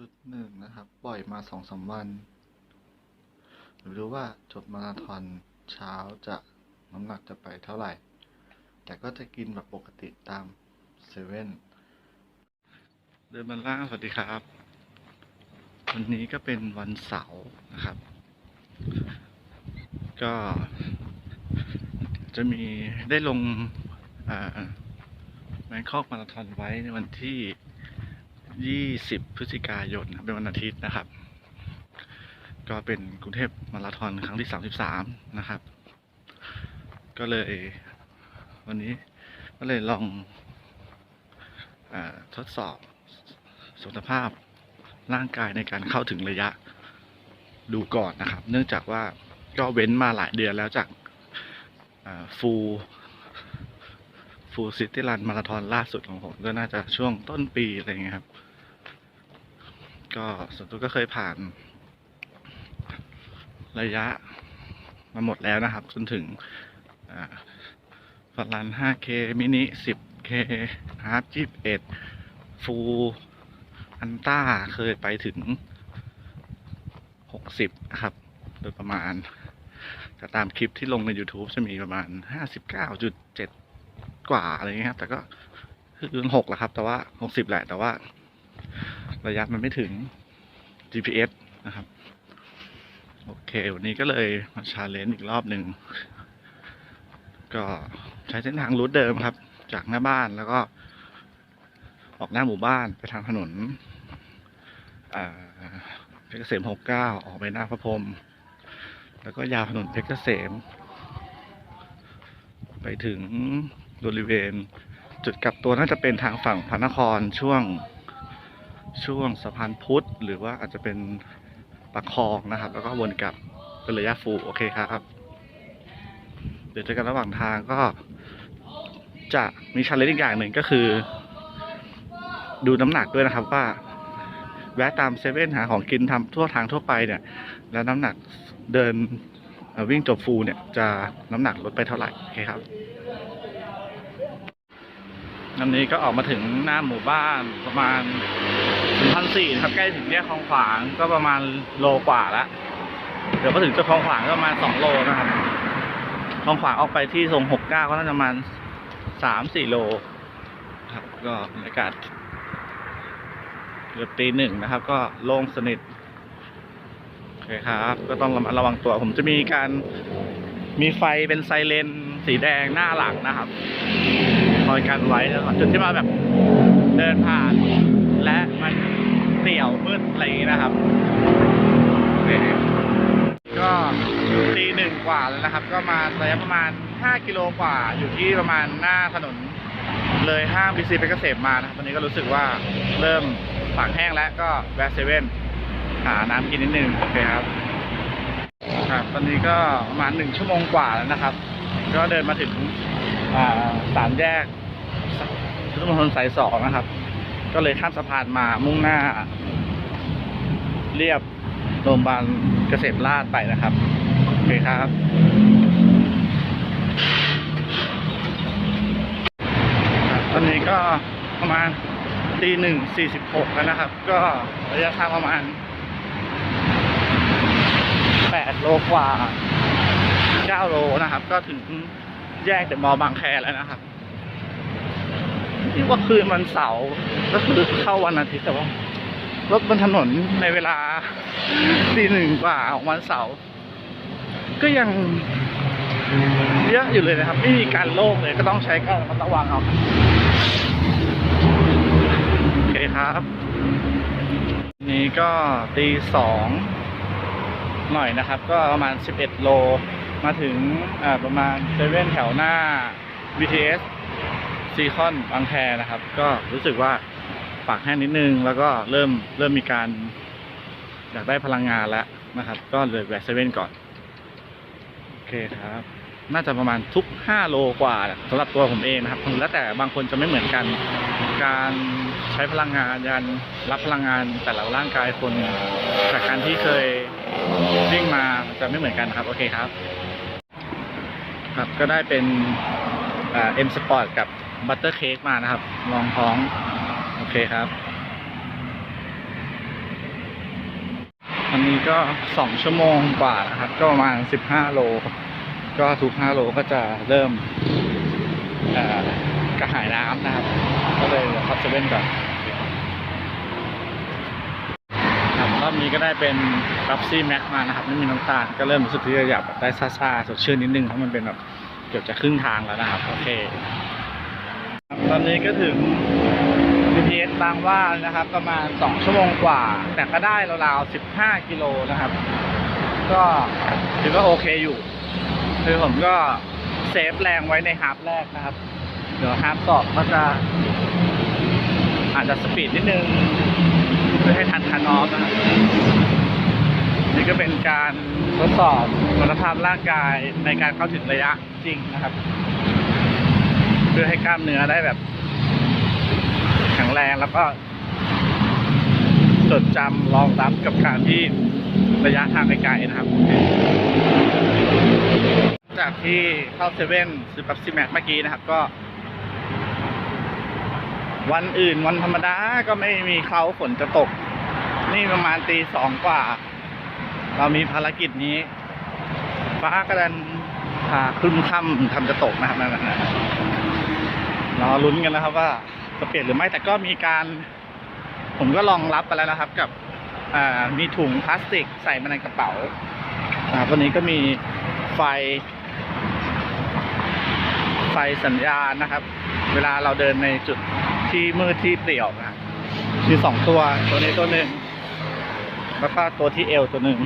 จุดหนึ่งนะครับ ปล่อยมาสองสามวันไม่รู้ว่าจบมาราธอนเช้าจะน้ำหนักจะไปเท่าไหร่ แต่ก็จะกินแบบปกติตามเซเว่นเดินมาล่างสวัสดีครับ วันนี้ก็เป็นวันเสาร์นะครับ ก็ จะมีได้ลงแบงคอกมาราธอนไว้ในวันที่ 20พฤศจิกายนเป็นวันอาทิตย์นะครับ ก็เป็นกรุงเทพมาราธอนครั้งที่33นะครับ ก็เลย วันนี้ก็เลยลองอทดสอบสุขภาพร่างกายในการเข้าถึงระยะดูก่อนนะครับ เนื่องจากว่าก็เว้นมาหลายเดือนแล้วจากฟูฟูซิตี้รันมาราธอนล่าสุดของผมก็น่าจะช่วงต้นปีอะไรเงี้ยครับ ก็ส่วนตัวก็เคยผ่าน ระยะมาหมดแล้วนะครับ จนถึงฟันลัน 5K มินิ 10K ฮาร์ด21 ฟูอันต้าเคยไปถึง 60 ครับ โดยประมาณแต่ตามคลิปที่ลงใน YouTube จะมีประมาณ 59.7 กว่าอะไรเงี้ยครับ แต่ก็คือ6แหละครับ แต่ว่า 60 แหละ แต่ว่า ระยะมันไม่ถึง GPS นะครับ โอเค วันนี้ก็เลยมาชาเลนจ์อีกรอบหนึ่ง ก็ใช้เส้นทางรูทเดิมครับ จากหน้าบ้านแล้วก็ ออกหน้าหมู่บ้านไปทางถนนเพชรเกษม69ออกไปหน้าพระพรหมแล้วก็ยาวถนนเพชรเกษม ไปถึงบริเวณ จุดกลับตัวน่าจะเป็นทางฝั่งพระนครช่วง ช่วงสะพานพุทธหรือว่าอาจจะเป็นปากคลองนะครับ แล้วก็วนกลับเป็นระยะฟูโอเคครับ เดี๋ยวเจอกันระหว่างทางก็จะมีชาเลนจ์อีกอย่างหนึ่งก็คือ ดูน้ำหนักด้วยนะครับว่า แวะตามเซเว่นหาของกินทำทั่วทางทั่วไปเนี่ย แล้วน้ำหนักเดินวิ่งจบฟูเนี่ยจะน้ำหนักลดไปเท่าไหร่โอเคครับอันนี้ก็ออกมาถึงหน้าหมู่บ้านประมาณ พันสี่ครับใกล้ถึงแยกคลองขวางก็ประมาณโลกว่าล้วเดี๋ยวก็ถึงจะคลองขวางก็ประมาณสองโลนะครับคลองขวางออกไปที่ทรงหกเก้าก็น่าจะประมาณสามสี่โลครับก็บรรยากาศเกือบตีหนึ่งนะครับ ก็โล่งสนิทโอเคครับ ก็ต้องระมัดระวังตัว ผมจะมีการมีไฟเป็นไซเรนสีแดงหน้าหลังนะครับ คอยกันไว้จุดที่มาแบบเดินผ่าน และมันเตี่ยว มืดอะไรอย่างนี้นะครับก็ตีหนึ่งกว่าแล้วนะครับ ก็มาระยะประมาณ 5 กิโลกว่าอยู่ที่ประมาณหน้าถนนเลยห้างบีซีไปเกษมมานะครับตอนนี้ก็รู้สึกว่าเริ่มปากแห้งแล้วก็แวะเซเว่นหาน้ำกินนิดนึงโอเคครับครับตอนนี้ก็ประมาณหนึ่งชั่วโมงกว่าแล้วนะครับ ก็เดินมาถึงสามแยกพุทธมณฑลสายสองนะครับ ก็เลยข้ามสะพานมามุ่งหน้า เรียบโรงพยาบาลเกษมราชไปนะครับ โอเคครับครับตอนนี้ก็ประมาณตีหนึ่งสี่สิบหกแล้วนะครับ ก็ระยะทางประมาณแปดโลกว่าเก้าโลนะครับ ก็ถึงแยกเดมอบางแคแล้วนะครับที่ว่าคืนวันเสาร์ก็คือเข้าวันอาทิตย์แต่ว่า รถบนถนนในเวลาตีหนึ่งกว่าของวันเสาร์ก็ยังเยอะอยู่เลยนะครับ ไม่มีการโล่งเลยก็ต้องใช้การระมัดระวังเอาโอเคครับ นี่ก็ตีสองหน่อยนะครับ ก็ประมาณ 11 โลมาถึงประมาณเซเว่นแถวหน้า BTS ซีคอนบางแคนะครับ ก็รู้สึกว่า ปากแห้งนิดนึง แล้วก็เริ่มเริ่มมีการอยากได้พลังงานแล้วนะครับ ก็เลยแวะเซเว่นก่อน โอเคครับ น่าจะประมาณทุก 5 โลกว่าสำหรับตัวผมเองนะครับแล้วแต่บางคนจะไม่เหมือนกัน การใช้พลังงานการรับพลังงานแต่ละร่างกายคนจากการที่เคยวิ่งมาจะไม่เหมือนกันครับ โอเคครับ ครับก็ได้เป็นเอ็มสปอร์ตกับบัตเตอร์เค้กมานะครับ ลองท้อง เคครับอันนี้ก็สองชั่วโมงกว่านะครับ ก็ประมาณสิบห้าโล ก็ทุกห้าโลก็จะเริ่มกระหายน้ำนะครับ ก็เลยเดี๋ยวขับเซเว่นก่อนครับรอบนี้ก็ได้เป็นรับซี่แม็กมานะครับไม่มีน้ำตาลก็เริ่มรู้สึกที่จะอยากแบได้ซ่าสดชื่นนิดนึงเพราะมันเป็นแบบเกือบจะครึ่งทางแล้วนะครับ โอเค ตอนนี้ก็ถึง BTS บางว่านะครับ ประมาณ 2 ชั่วโมงกว่า แต่ก็ได้ราวๆ 15 กิโลนะครับ ก็ถือว่าโอเคอยู่ คือผมก็เซฟแรงไว้ในฮาร์ฟแรกนะครับ เดี๋ยวฮาร์ฟสองก็จะ อาจจะสปีดนิดนึง เพื่อให้ทันคันออฟนะครับ นี่ก็เป็นการทดสอบคุณภาพร่างกายในการเข้าถึงระยะจริงนะครับ เพื่อให้กล้ามเนื้อได้แบบ แรงแล้วก็จดจำรองรับกับการที่ระยะทางไกลๆนะครับ จากที่เข้าเซเว่นซื้อแป๊บซีแม็กเมื่อกี้นะครับก็ วันอื่นวันธรรมดาก็ไม่มีเขาฝนจะตก นี่ประมาณตีสองกว่า เรามีภารกิจนี้ ฟ้ากระดันพาครึ้มค่ำทำจะตกนะครับนั่นนะรอลุ้นกันนะครับว่า จะเปลี่ยนหรือไม่แต่ก็มีการ ผมก็ลองรับไปแล้วนะครับ กับมีถุงพลาสติกใส่มาในกระเป๋านะครับวันนี้ก็มีไฟ ไฟสัญญาณนะครับ เวลาเราเดินในจุดที่มืดที่เปลี่ยวนะมีสองตัวตัวนี้ตัวหนึ่งแล้วก็ตัวที่เอวตัวหนึ่ง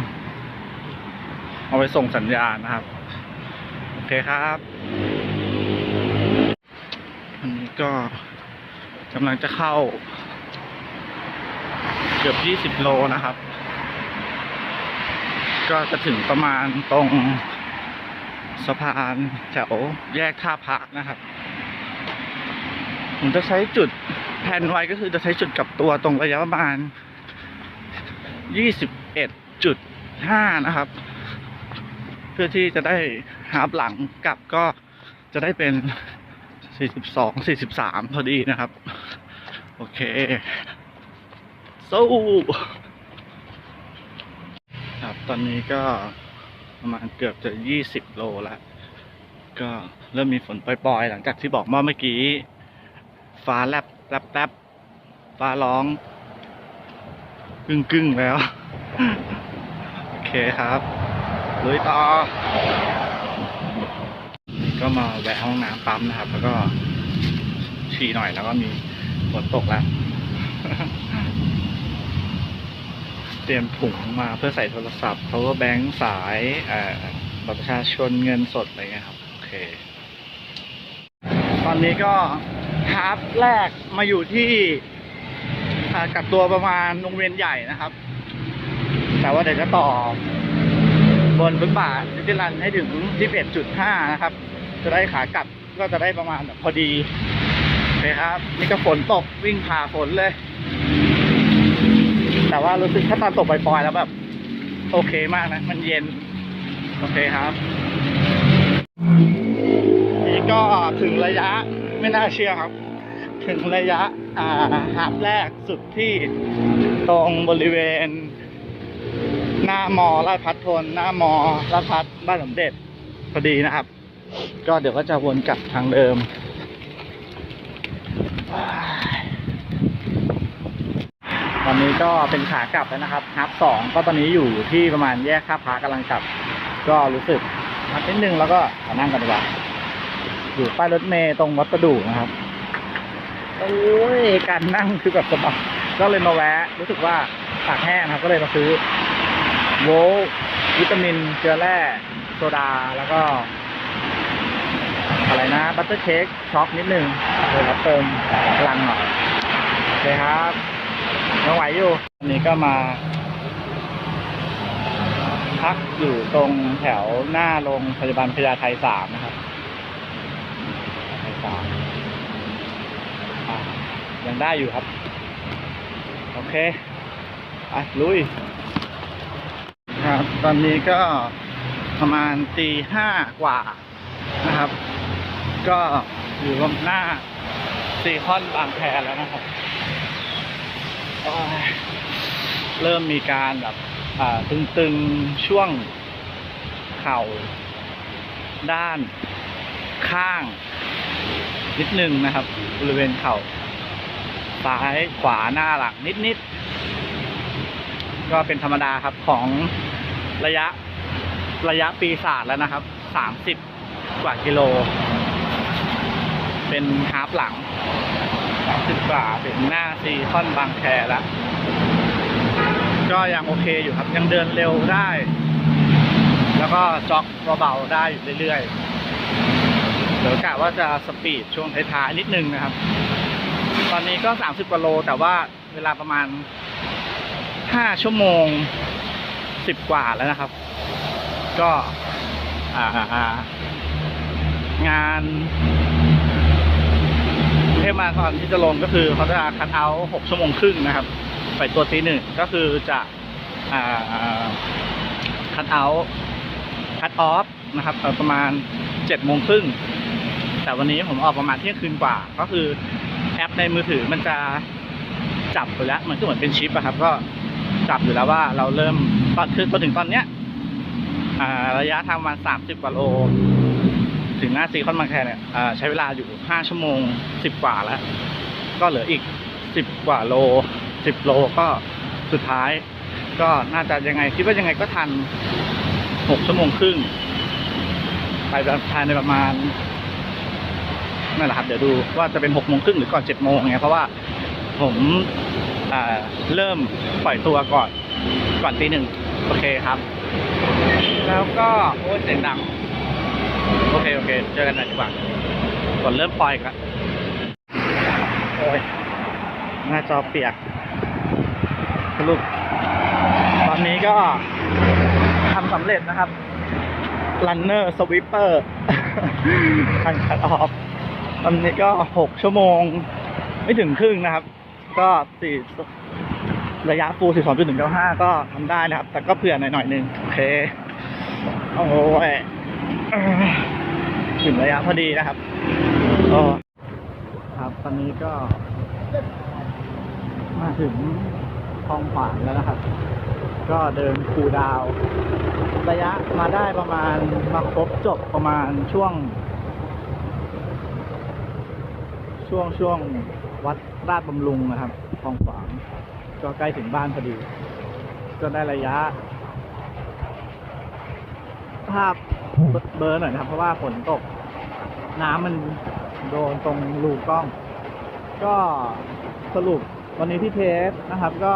เอาไว้ส่งสัญญาณนะครับ โอเคครับ อันนี้ก็ กำลังจะเข้า เกือบ20โลนะครับ ก็จะถึงประมาณตรงสะพานแถวแยกท่าพระนะครับ ผมจะใช้จุดแผนไว้ก็คือจะใช้จุดกลับตัวตรงระยะประมาณ21.5นะครับ เพื่อที่จะได้หาบหลังกลับก็จะได้เป็น 42 43พอดีนะครับ โอเคสู้ครับตอนนี้ก็ประมาณเกือบจะ20โลแล้วก็เริ่มมีฝนปล่อยๆ หลังจากที่บอกว่าเมื่อกี้ ฟ้าแลบแลบแลบฟ้าร้องกึ่งกึ่งๆแล้ว โอเคครับลุยต่อ ก็มาแวะห้องน้ำปั๊มนะครับ แล้วก็ฉี่หน่อยแล้วก็มีฝนตกแล้ว เตรียมถุงมาเพื่อใส่โทรศัพท์ power bank สายบัตรประชาชนเงินสดอะไรเงี้ยครับ โอเค ตอนนี้ก็ฮาร์ฟแรกมาอยู่ที่กักตัวประมาณโรงเรียนใหญ่นะครับ แต่ว่าเดี๋ยวจะต่อบนฟุตบาทนิติรันดร์ให้ถึง 11.5 นะครับ จะได้ขากลับก็จะได้ประมาณแบบพอดีโอเครับ นี่ก็ฝนตกวิ่งผ่าฝนเลย แต่ว่ารู้สึกถ้าตอนตกปล่อยๆแล้วแบบโอเคมากนะ มันเย็น โอเคครับ นี่ก็ถึงระยะไม่น่าเชื่อครับ ถึงระยะอ่าหาบแรกสุดที่ตรงบริเวณ หน้ามอลาดพัดทนหน้ามอลาดพัดบ้านสมเด็จพอดีนะครับ ก็เดี๋ยวก็จะวนกลับทางเดิม ตอนนี้ก็เป็นขากลับแล้วนะครับฮับสองก็ตอนนี้อยู่ที่ประมาณแยกท่าพระกำลังกลับ ก็รู้สึกพักนิดนึงแล้วก็ขอนั่งกันดีกว่าอยู่ป้ายรถเมย์ตรงวัดประดู่นะครับโอ้ยการนั่งคือแบบสบายก็เลยมาแวะ รู้สึกว่าปากแห้งนะครับก็เลยมาซื้อโวลวิตามินเกลือแร่โซดาแล้วก็ อะไรนะบัตเตอร์เค้กช็อกนิดนึงเลยมาเติมพลังหน่อยโอเคครับยังไหวอยู่วันนี้ก็มา พักอยู่ตรงแถวหน้าโรงพยาบาลพญาไทสามนะครับไทสามยังได้อยู่ครับ โอเคไปลุย ครับ ตอนนี้ก็ประมาณตีห้ากว่านะครับ ก็อยู่ตรงหน้าซีคอนบางแพแล้วนะครับ เริ่มมีการแบบตึงๆช่วงเข่า ด้านข้าง นิดนึงนะครับ บริเวณเข่าซ้ายขวาหน้าหลังนิดๆ ก็เป็นธรรมดาครับของระยะระยะปีศาจแล้วนะครับสามสิบกว่ากิโล เป็นฮาร์ปหลังสามสิบกว่าถึงหน้าซีคอนบางแคแล้วก็ยังโอเคอยู่ครับ ยังเดินเร็วได้ แล้วก็จ็อกเบาๆได้อยู่เรื่อยๆเดี๋ยวกะว่าจะสปีดช่วงท้ายๆนิดนึงนะครับ ตอนนี้ก็30กว่าโล แต่ว่าเวลาประมาณ5ชั่วโมง10กว่าแล้วนะครับ ก็อ่างาน พมาตอนที่จะลงก็คือเขาจะคัดเอาท์6ชั่วโมงครึ่งนะครับ ไปตัวตีหนึ่งก็คือจะอ่าคัดเอาท์คัดออฟนะครับประมาณ7โมงครึ่งแต่วันนี้ผมออกประมาณเที่ยงคืนกว่า ก็คือแอปในมือถือมันจะจับอยู่แล้วมันก็เหมือนเป็นชิปอะครับ ก็จับอยู่แล้วว่าเราเริ่มตอนคือพอถึงตอนเนี้ยอ่าระยะทางประมาณสามสิบกว่าโล ถึงหน้าซีคอนบางแคเนี่ยใช้เวลาอยู่ห้าชั่วโมงสิบกว่าแล้ว ก็เหลืออีกสิบกว่าโลสิบโลก็สุดท้าย ก็น่าจะยังไงคิดว่ายังไงก็ทันหกชั่วโมงครึ่ง ไปภายในประมาณนั่นแหละครับเดี๋ยวดูว่าจะเป็นหกโมงครึ่งหรือก่อนเจ็ดโมงไงเพราะว่าผมเริ่มปล่อยตัวก่อนก่อนตีหนึ่งโอเคครับ แล้วก็โอ้เสียงดัง เคเจอกันหน่อยดีกว่าก่อนเริ่มปล่อยกันโอ้ยหน้าจอเปียกสรุปตอนนี้ก็ทำสำเร็จนะครับ Runner Sweeper คันคัดออฟตอนนี้ก็หกชั่วโมง ไม่ถึงครึ่งนะครับ ก็สี่ระยะฟูสี่สองจุดหนึ่งเก้าห้าก็ทำได้นะครับ แต่ก็เผื่อหน่อยหน่อยหนึ่งโอเค โอ้ย ถึงระยะพอดีนะครับก็ครับ ตอนนี้ก็ มาถึงคลองขวางแล้วนะครับ ก็เดินคูลดาวน์ระยะมาได้ประมาณมาครบจบประมาณช่วง ช่วงช่วงวัดราชบำรุงนะครับคลองขวาง ก็ใกล้ถึงบ้านพอดี ก็ได้ระยะ ภาพเบลอร์หน่อยนะครับ เพราะว่าฝนตก น้ำมันโดนตรงรูกล้อง ก็สรุปวันนี้ที่เทสนะครับ ก็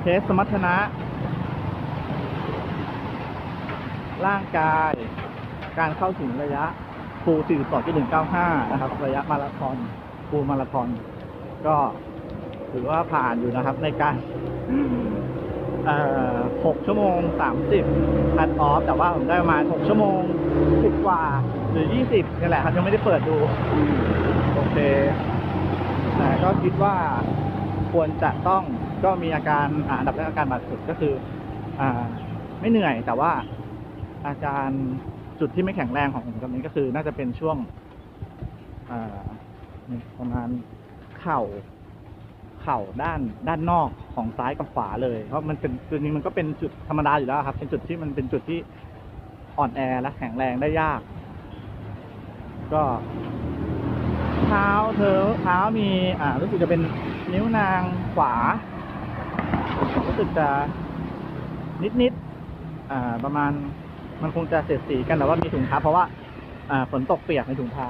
เทสสมรรถนะ ร่างกาย การเข้าถึงระยะฟู42.195 นะครับ ระยะมาราธอนฟูมาราธอนก็ถือว่าผ่านอยู่นะครับในการเอ่อ 6ชั่วโมง 30พันออฟ แต่ว่าผมได้ประมาณ 6 ชั่วโมง 10 กว่า หรือ 20นี่แหละครับ ยังไม่ได้เปิดดู โอเคแต่ก็คิดว่าควรจะต้องก็มีอาการอันดับแรกอาการบาดเจ็บก็คืออ่าไม่เหนื่อยแต่ว่าอาการจุดที่ไม่แข็งแรงของผมตอนนี้ก็คือ น่าจะเป็นช่วงประมาณเข่า เข่าด้านด้านนอกของซ้ายกับขวาเลย เพราะมันเป็นจริงๆมันก็เป็นจุดธรรมดาอยู่แล้วครับ เป็นจุดที่มันเป็นจุดที่อ่อนแอและแข็งแรงได้ยาก ก็เท้าเธอเท้ามีอ่ารู้สึกจะเป็นนิ้วนางขวา รู้สึกจะนิดนิดอ่าประมาณมันคงจะเสียดสีกันแต่ว่ามีถุงเท้าเพราะว่า อ่าฝนตกเปียกในถุงเท้า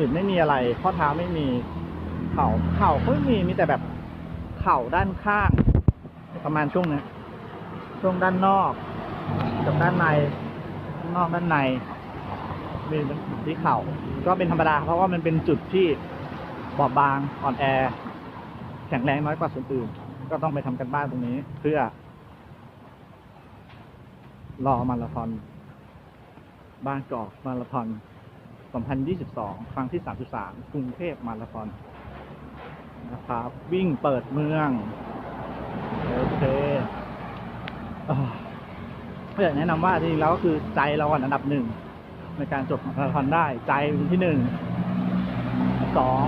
อื่นไม่มีอะไร ข้อเท้าไม่มี เข่าเข่าก็ไม่มีมีแต่แบบเข่าด้านข้าง ประมาณช่วงนี้ช่วงด้านนอกกับด้านในด้านนอกด้านในมีที่เข่าก็เป็นธรรมดา เพราะว่ามันเป็นจุดที่บอบบางอ่อนแอ แข็งแรงน้อยกว่าส่วนอื่น ก็ต้องไปทำกันบ้านตรงนี้ เพื่อ รอมาราธอนบางกอกมาราธอน2022 ครั้งที่ 33 กรุงเทพมาราธอน นะครับ วิ่งเปิดเมือง โอเคก็อยากแนะนำว่าจริงแล้วก็คือใจเราอันดับหนึ่ง ในการจบมาราธอนได้ใจเป็นที่หนึ่งสอง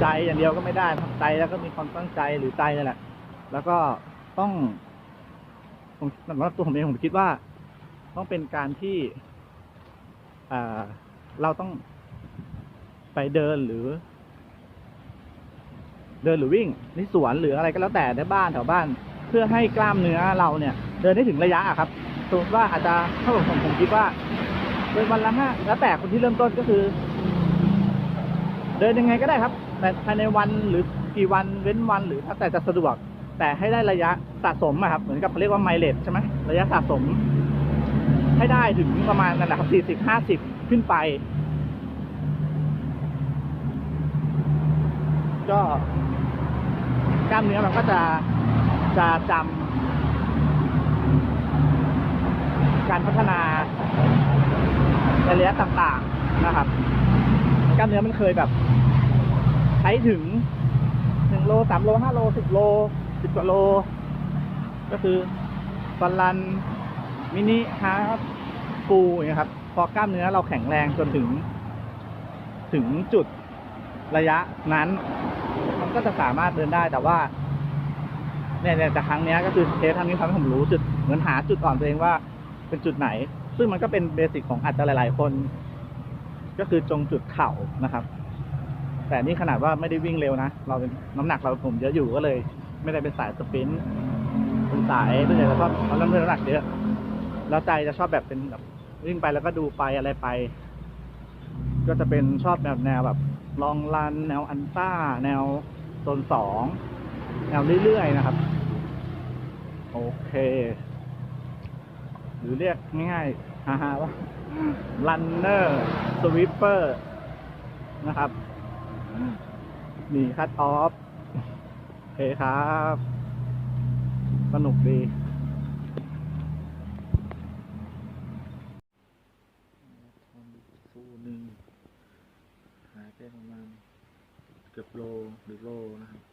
ใจอย่างเดียวก็ไม่ได้ใจแล้วก็มีความตั้งใจหรือใจนั่นแหละ แล้วก็ต้องผมสำหรับตัวผมเองผมคิดว่า ต้องเป็นการที่เราต้องไปเดินหรือ เดินหรือวิ่งในสวนหรืออะไรก็แล้วแต่ในบ้านแถวบ้าน เพื่อให้กล้ามเนื้อเราเนี่ย เดินได้ถึงระยะอะครับสมมติว่าอาจจะถ้าผมผมคิดว่าเดินวันละห้าแล้วแต่คนที่เริ่มต้นก็คือ เดินยังไงก็ได้ครับ แต่ภายในวันหรือกี่วันเว้นวันหรือถ้าแต่จะสะดวก แต่ให้ได้ระยะสะสมอะครับ เหมือนกับเขาเรียกว่าไมเลจใช่ไหมระยะสะสม ให้ได้ถึงประมาณนั่นแหละครับสี่สิบห้าสิบขึ้นไป ก็กล้ามเนื้อมันก็จะจะจำการพัฒนาในระยะต่างๆนะครับ กล้ามเนื้อมันเคยแบบ ใช้ถึงหนึ่งโลสามโลห้าโลสิบโลสิบกว่าโล ก็คือฟันลันมินิฮาร์ฟฟูอย่างครับ พอกล้ามเนื้อเราแข็งแรงจนถึง ถึงจุด ระยะนั้น มันก็จะสามารถเดินได้แต่ว่าเนี่ยแต่ครั้งนี้ก็คือเทสครั้งนี้ทำให้ผมรู้จุดเหมือนหาจุดอ่อนตัวเองว่าเป็นจุดไหน ซึ่งมันก็เป็นเบสิกของอาจจะหลาย ๆ คน ก็คือจงจุดเข่านะครับ แต่นี่ขนาดว่าไม่ได้วิ่งเร็วนะ เราเป็นน้ำหนักเราผมเยอะอยู่ก็เลย ไม่ได้เป็นสายสปรินต์เป็นสายเป็นอะไรแล้วก็เราเริ่มน้ำหนักเยอะ แล้วใจจะชอบแบบเป็นแบบวิ่งไปแล้วก็ดูไปอะไรไป ก็จะเป็นชอบแบบแนวแบบ ลองรัน แนวอันต้า แนวโซนสองแนวเรื่อยๆนะครับ โอเค หรือเรียกง่ายๆฮ่าๆว่า runner sweeper นะครับมีคัตออฟโอเคครับ สนุกดี สู้หนึ่งหายไปประมาณเกือบ โลหรือโลนะครับ